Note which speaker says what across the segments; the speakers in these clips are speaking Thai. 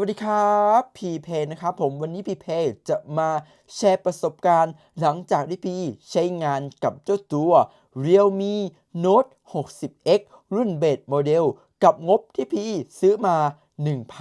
Speaker 1: วัสดีครับพีเพนะครับผมวันนี้พีเพจะมาแชร์ประสบการณ์ หลังจากที่พีใช้งานกับเจ้าตัว Realme Note 60X รุ่นเบสโมเดล กับงบที่พีซื้อมา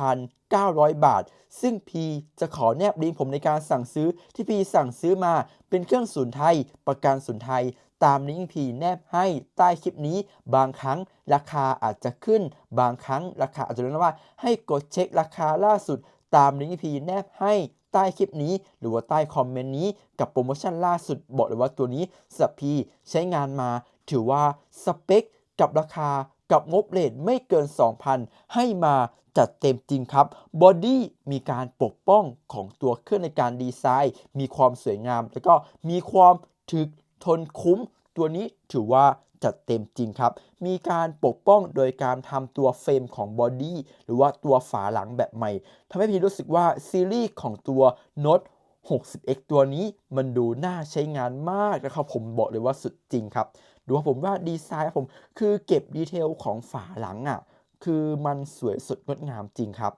Speaker 1: 1,900 บาท ซึ่งพีจะขอแนบลิงก์ผมในการสั่งซื้อที่พีสั่งซื้อมาเป็นเครื่องศูนย์ไทย ประกันศูนย์ไทย ตามลิงก์พีแนบให้ใต้คลิปนี้ บางครั้งราคาอาจจะขึ้น บางครั้งราคาอาจจะลดว่า ให้กดเช็คราคาล่าสุด ตามลิงก์พีแนบให้ใต้คลิปนี้ หรือว่าใต้คอมเมนต์นี้กับโปรโมชั่นล่าสุดบอกเลยว่าตัวนี้สับพีใช้งานมา ถือว่าสเปคกับราคากับงบเลทไม่เกิน 2,000 ให้มาจัดเต็มจริงครับ บอดี้มีการปกป้องของตัวเครื่องในการดีไซน์ มีความสวยงาม แล้วก็มีความถึกทนคุ้ม ตัวนี้ถือว่าจัดเต็มจริงครับ มีการปกป้องโดยการทำตัวเฟรมของบอดี้หรือว่าตัวฝาหลังแบบใหม่ทำให้พี่รู้สึกว่าซีรีส์ของตัว Note 60x ตัวนี้มันดูน่าใช้งานมากนะครับผมบอกเลยว่าสุดจริงครับ ดูครับผมว่าดีไซน์ผมคือเก็บดีเทลของฝาหลังอะคือมันสวยสดงดงามจริงครับ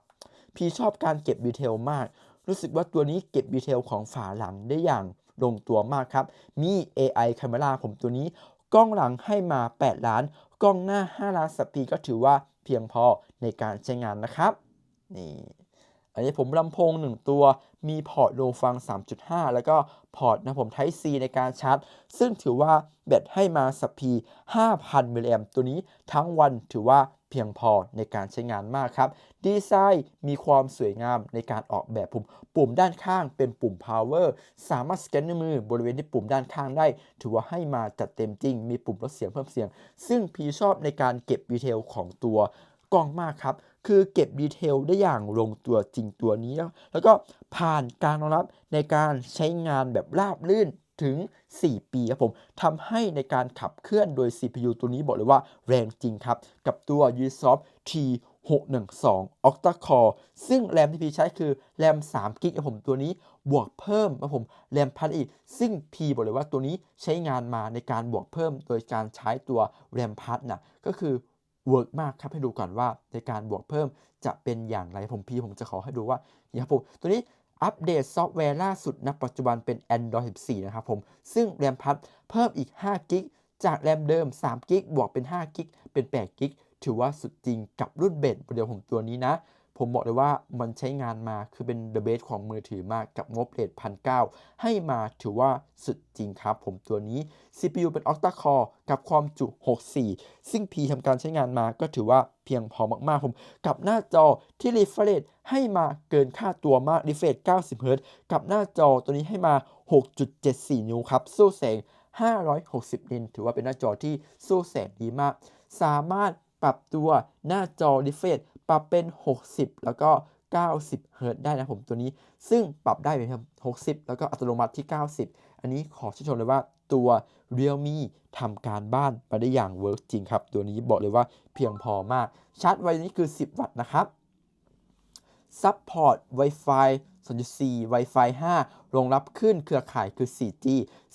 Speaker 1: พี่ชอบการเก็บดีเทลมาก รู้สึกว่าตัวนี้เก็บดีเทลของฝาหลังได้อย่าง ลงตัวมากครับ มี AI Camera ผมตัวนี้ กล้องหลังให้มา 8 ล้าน กล้องหน้า 5 ล้านสปีก็ถือว่าเพียงพอในการใช้งานนะครับ นี่อันนี้ผมลำโพง 1 ตัว มีพอร์ตโลฟัง 3.5 แล้วก็พอร์ตนะผม Type C ในการชาร์จ ซึ่งถือว่าแบตให้มาสัพี5,000 มิลลิแอมตัวนี้ทั้งวันถือว่าเพียงพอในการใช้งานมากครับ ดีไซน์มีความสวยงามในการออกแบบปุ่ม ปุ่มด้านข้างเป็นปุ่ม power สามารถสแกนนิ้วมือบริเวณที่ปุ่มด้านข้างได้ ถือว่าให้มาจัดเต็มจริง มีปุ่มลดเสียงเพิ่มเสียง ซึ่งพีชอบในการเก็บดีเทลของตัวกล้องมากครับ คือเก็บดีเทลได้อย่างลงตัวจริงตัวนี้ แล้วก็ผ่านการรองรับในการใช้งานแบบราบลื่น ถึง 4 ปีครับผมทำให้ในการขับเคลื่อนโดย CPU ตัวนี้บอกเลยว่าแรงจริงครับ กับตัว Ubisoft T 612 Octa Core ซึ่งแรมที่พี่ใช้คือแรม3กิกครับผมตัวนี้บวกเพิ่มครับผมแรมพันอีก ซึ่งพีบอกเลยว่าตัวนี้ใช้งานมาในการบวกเพิ่ม โดยการใช้ตัวแรมพัดนะก็คือเวิร์กมากครับให้ดูก่อนว่าในการบวกเพิ่มจะเป็นอย่างไรผมพีผมจะขอให้ดูว่านี่ครับผมตัวนี้ อัปเดตซอฟต์แวร์ล่าสุดณปัจจุบันเป็น Android 14 นะครับผม ซึ่งแรมพัดเพิ่มอีก5กิกจากแรมเดิม3กิกบวกเป็น5กิกเป็น8กิกถือว่าสุดจริงกับรุ่นเบสโมเดลของตัวนี้นะ ผมบอกเลยว่ามันใช้งานมาคือเป็น the best ของมือถือมากกับงบเรทพันเให้มาถือว่าสุดจริงครับผมตัวนี้ CPU เป็น Octa Core กับความจุ 64 ซึ่ง P ทำการใช้งานมาก็ถือว่าเพียงพอมากๆผม กับหน้าจอที่ refresh ให้มาเกินค่าตัวมาก refresh 90 Hz กับหน้าจอตัวนี้ให้มา 6.74 นิ้วครับ สู้แสง 560 นิน ถือว่าเป็นหน้าจอที่สู้แสงดีมาก สามารถปรับตัวหน้าจอ refresh ปรับเป็น 60 แล้วก็ 90เฮิรตได้นะผมตัวนี้ ซึ่งปรับได้เป็น60 แล้วก็อัตโนมัติที่ 90 อันนี้ขอชื่นชมเลยว่าตัว Realme ทำการบ้านมาได้อย่างเวิร์กจริงครับ ตัวนี้บอกเลยว่าเพียงพอมาก ชาร์จไวนี้คือ 10 วัตต์นะครับ ซัพพอร์ต Wi-Fi 2.4 Wi-Fi 5 รองรับขึ้นเครือข่ายคือ 4G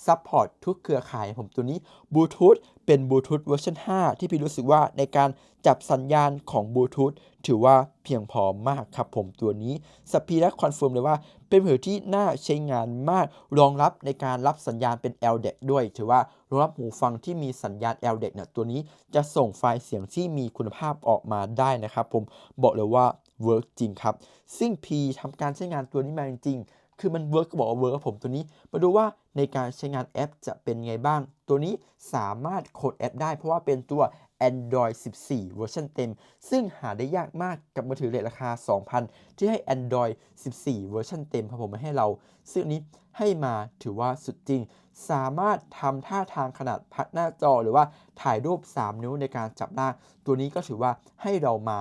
Speaker 1: ซัพพอร์ตทุกเครือข่ายผมตัวนี้บลูทูธเป็นบลูทูธเวอร์ชัน5 ที่พี่รู้สึกว่าในการจับสัญญาณของบลูทูธถือว่าเพียงพอมากครับผมตัวนี้สปีและคอนเฟิร์มเลยว่า เป็นมือที่น่าใช้งานมาก รองรับในการรับสัญญาณเป็น LDAC ด้วย ถือว่ารองรับหูฟังที่มีสัญญาณ LDAC เนี่ยตัวนี้จะส่งไฟล์เสียงที่มีคุณภาพออกมาได้นะครับผมบอกเลยว่า เวิร์กจริงครับ ซึ่ง P ทำการใช้งานตัวนี้มาจริงๆ คือมันเวิร์กก็บอกว่าเวิร์กผมตัวนี้ มาดูว่าในการใช้งานแอปจะเป็นไงบ้าง ตัวนี้สามารถโคดแอปได้เพราะว่าเป็นตัว Android 14 เวอร์ชันเต็ม ซึ่งหาได้ยากมากกับมือถือเลทราคา 2,000 ที่ให้ Android 14 เวอร์ชันเต็มครับผมมาให้เรา ซึ่งนี้ให้มาถือว่าสุดจริง สามารถทำท่าทางขนาดพัดหน้าจอหรือว่าถ่ายรูป 3 นิ้วในการจับหน้า ตัวนี้ก็ถือว่าให้เรามา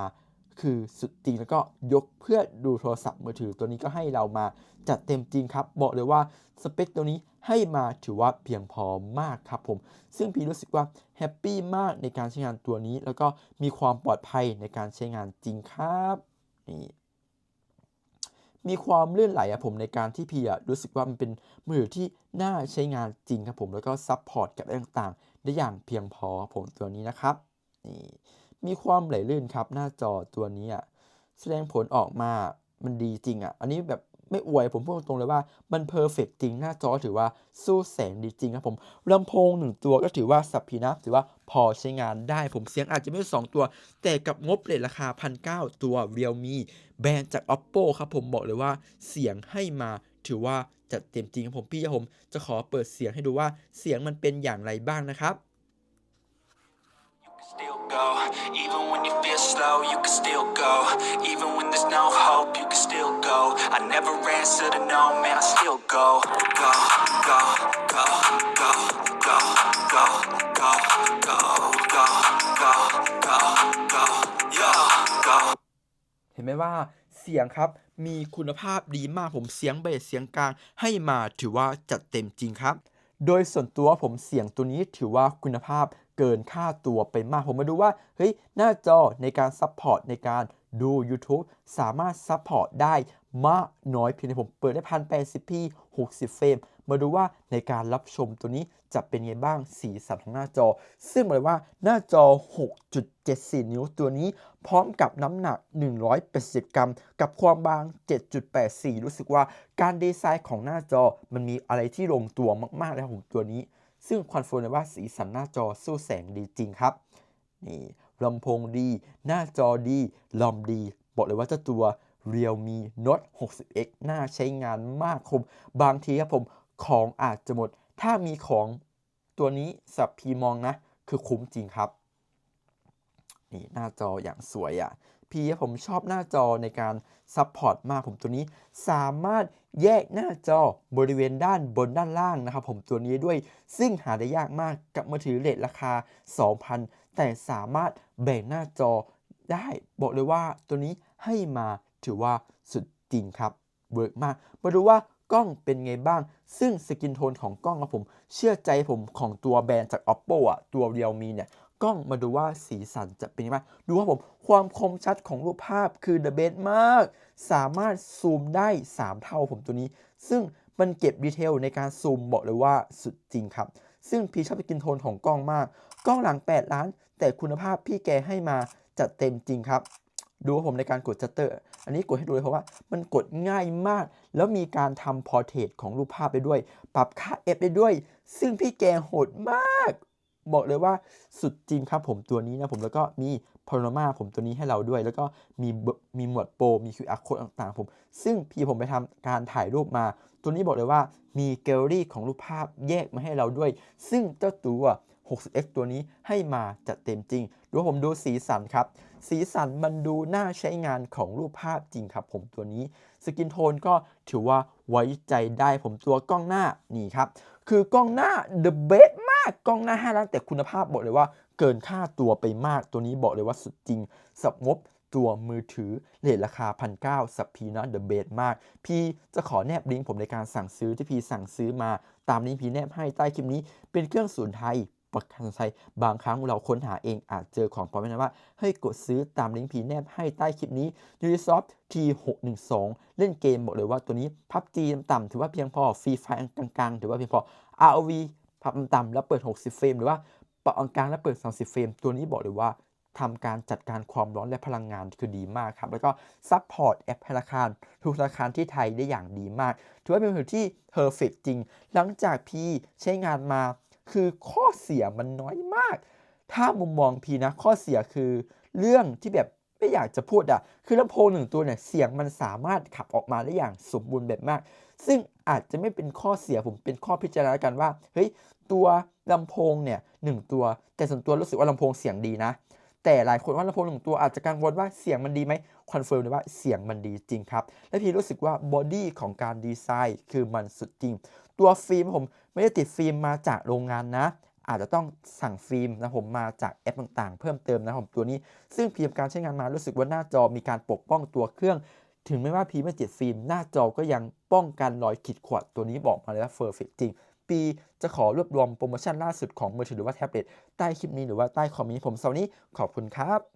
Speaker 1: คือสุดจริงแล้วก็ยกเพื่อดูโทรศัพท์มือถือตัวนี้ก็ให้เรามาจัดเต็มจริงครับ บอกเลยว่าสเปคตัวนี้ให้มาถือว่าเพียงพอมากครับผม ซึ่งพี่รู้สึกว่าแฮปปี้มากในการใช้งานตัวนี้ แล้วก็มีความปลอดภัยในการใช้งานจริงครับนี่มีความเลื่อนไหลอะผมในการที่พี่อะรู้สึกว่ามันเป็นมือถือที่น่าใช้งานจริงครับผมแล้วก็ซัพพอร์ตกับอะไรต่างๆ ได้อย่างเพียงพอผมตัวนี้นะครับนี่ มีความไหลลื่นครับ หน้าจอตัวนี้อะแสดงผลออกมามันดีจริงอะ่ะ อันนี้แบบไม่อวยผมพูดตรงๆเลยว่ามันเพอร์เฟกจริงหน้าจอถือว่าสู้แสงดีจริงครับผมลำโพงหนึ่งตัวก็ถือว่าสับพีนะถือว่าพอใช้งานได้ผมเสียงอาจจะไม่สองตัว แต่กับงบเลทราคาพันเตัว Realme แบรนด์จาก Oppo ครับผมบอกเลยว่าเสียงให้มาถือว่าจัดเต็มจริงครับผมพี่ครับผมจะขอเปิดเสียงให้ดูว่าเสียงมันเป็นอย่างไรบ้างนะครับ
Speaker 2: still go. Even when you feel slow, you can still go. Even when there's no hope, you can still go. I never answer to no, man, I still go. Go, go, go, go, go, go, go, go, go, go, go, go, yo, go.
Speaker 1: เห็นไหมว่าเสียงครับมีคุณภาพดีมากผมเสียงเบสเสียงกลางให้มาถือว่าจัดเต็มจริงครับ โดยส่วนตัวผมเสียงตัวนี้ถือว่าคุณภาพ เกินค่าตัวไปมาก ผมมาดูว่า เฮ้ย หน้าจอในการซัพพอร์ตในการดู YouTube สามารถซัพพอร์ตได้มากน้อยเพียงใดผมเปิดได้ 1080p 60 เฟรม มาดูว่าในการรับชมตัวนี้จะเป็นไงบ้างสีสันของหน้าจอ ซึ่งบอกเลยว่าหน้าจอ 6.74 นิ้วตัวนี้ พร้อมกับน้ำหนัก 180 กรัม กับความบาง 7.84 รู้สึกว่าการดีไซน์ของหน้าจอมันมีอะไรที่ลงตัวมากๆเลยครับผมตัวนี้ ซึ่งคอนเฟิร์มเลยว่าสีสันหน้าจอสู้แสงดีจริงครับนี่ลำโพงดี หน้าจอดีลอมดี บอกเลยว่าเจ้าตัว Realme Note 60X น่าใช้งานมากคม บางทีครับผมของอาจจะหมด ถ้ามีของตัวนี้สับพีมองนะ คือคุ้มจริงครับ นี่หน้าจออย่างสวยอะ่ะพี่ผมชอบหน้าจอในการซัพพอร์ตมากผมตัวนี้สามารถแยกหน้าจอบริเวณด้านบนด้านล่างนะครับผมตัวนี้ด้วยซึ่งหาได้ยากมากกับมือถือเลทราคา 2,000 แต่สามารถแบ่งหน้าจอได้บอกเลยว่าตัวนี้ให้มาถือว่าสุดจริงครับเวิร์กมาก มาดูว่ากล้องเป็นไงบ้าง ซึ่งสกินโทนของกล้องครับผม เชื่อใจผมของตัวแบรนด์จาก Oppo อะ ตัว Realme เนี่ย กล้องมาดูว่าสีสันจะเป็นยังไงดูว่าผมความคมชัดของรูปภาพคือ the best มาก สามารถซูมได้ 3 เท่าผมตัวนี้ ซึ่งมันเก็บดีเทลในการซูมบอกเลยว่าสุดจริงครับ ซึ่งพี่ชอบสกินโทนของกล้องมาก กล้องหลัง 8 ล้าน แต่คุณภาพพี่แกให้มาจัดเต็มจริงครับ ดูว่าผมในการกดชัตเตอร์ อันนี้กดให้ดูเลยเพราะว่ามันกดง่ายมาก แล้วมีการทำพอร์เทรตของรูปภาพไปด้วย ปรับค่า F ได้ด้วย ซึ่งพี่แกโหดมาก บอกเลยว่าสุดจริงครับผมตัวนี้นะผมแล้วก็มีพาโนรามาผมตัวนี้ให้เราด้วย แล้วก็มีมีหมวดโปรมี QR code ต่างๆผม ซึ่งพี่ผมไปทำการถ่ายรูปมา ตัวนี้บอกเลยว่ามีแกลเลอรี่ของรูปภาพแยกมาให้เราด้วย ซึ่งเจ้าตัว 60x ตัวนี้ให้มาจัดเต็มจริงดูผมดูสีสันครับ สีสันมันดูน่าใช้งานของรูปภาพจริงครับ ผมตัวนี้ สกินโทนก็ถือว่าไว้ใจได้ผมตัวกล้องหน้านี่ครับ คือกล้องหน้า the best ากกล้องหน้า5ล้านแต่คุณภาพบอกเลยว่า เกินค่าตัวไปมากตัวนี้บอกเลยว่าสุดจริงสับงบตัวมือถือเลทราคาพันเก้าสับพีนะเดอะเบสมาก พี่จะขอแนบลิงก์ผมในการสั่งซื้อที่พี่สั่งซื้อมา ตามลิงก์พี่แนบให้ใต้คลิปนี้ เป็นเครื่องศูนไทยประกันภัยบางครั้งเราค้นหาเองอาจเจอของปลอมนะว่าให้กดซื้อตามลิงก์พีแนบให้ใต้คลิปนี้ Ubisoft T612 เล่นเกมบอกเลยว่าตัวนี้พับจีต่ำๆถือว่าเพียงพอฟรีไฟกลางๆ ถือว่าเพียงพอ ROV พับต่ำๆแล้วเปิด 60 เฟรมหรือว่าปรับกลางแล้วเปิด 30 เฟรม ตัวนี้บอกเลยว่าทำการจัดการความร้อนและพลังงานคือดีมากครับ แล้วก็ซัพพอร์ตแอปธนาคาร ทุกธนาคารที่ไทยได้อย่างดีมาก ถือว่าเป็นมือถือที่เพอร์เฟกจริง หลังจากพี่ใช้งานมา คือข้อเสียมันน้อยมาก ถ้ามุมมองพี่นะ ข้อเสียคือเรื่องที่แบบไม่อยากจะพูดอะคือลำโพงหนึ่งตัวเนี่ยเสียงมันสามารถขับออกมาได้อย่างสมบูรณ์แบบมาก ซึ่งอาจจะไม่เป็นข้อเสียผมเป็นข้อพิจารณากันว่า เฮ้ย ตัวลำโพงเนี่ยหนึ่งตัว แต่ส่วนตัวรู้สึกว่าลำโพงเสียงดีนะ แต่หลายคนว่าลำโพงหนึ่งตัวอาจจะกังวลว่าเสียงมันดีไหมคอนเฟิร์มเลยว่าเสียงมันดีจริงครับ และพี่รู้สึกว่าบอดี้ของการดีไซน์คือมันสุดจริง ตัวฟิล์มผมไม่ได้ติดฟิล์มมาจากโรงงานนะอาจจะต้องสั่งฟิล์มนะผมมาจากแอปต่างๆ เพิ่มเติมนะผมตัวนี้ ซึ่งพีมการใช้งานมารู้สึกว่าหน้าจอมีการปกป้องตัวเครื่อง ถึงแม้ว่าพีไม่ติดฟิล์มหน้าจอก็ยัง ป้องกันรอยขีดข่วนตัวนี้บอกมาเลยว่าเฟอร์เฟกจริง ปีจะขอรวบรวมโปรโมชั่นล่าสุดของมือถือหรือว่าแท็บเล็ตใต้คลิปนี้หรือว่าใต้คอมเมนต์ผมสำหรับวันนี้ขอบคุณครับ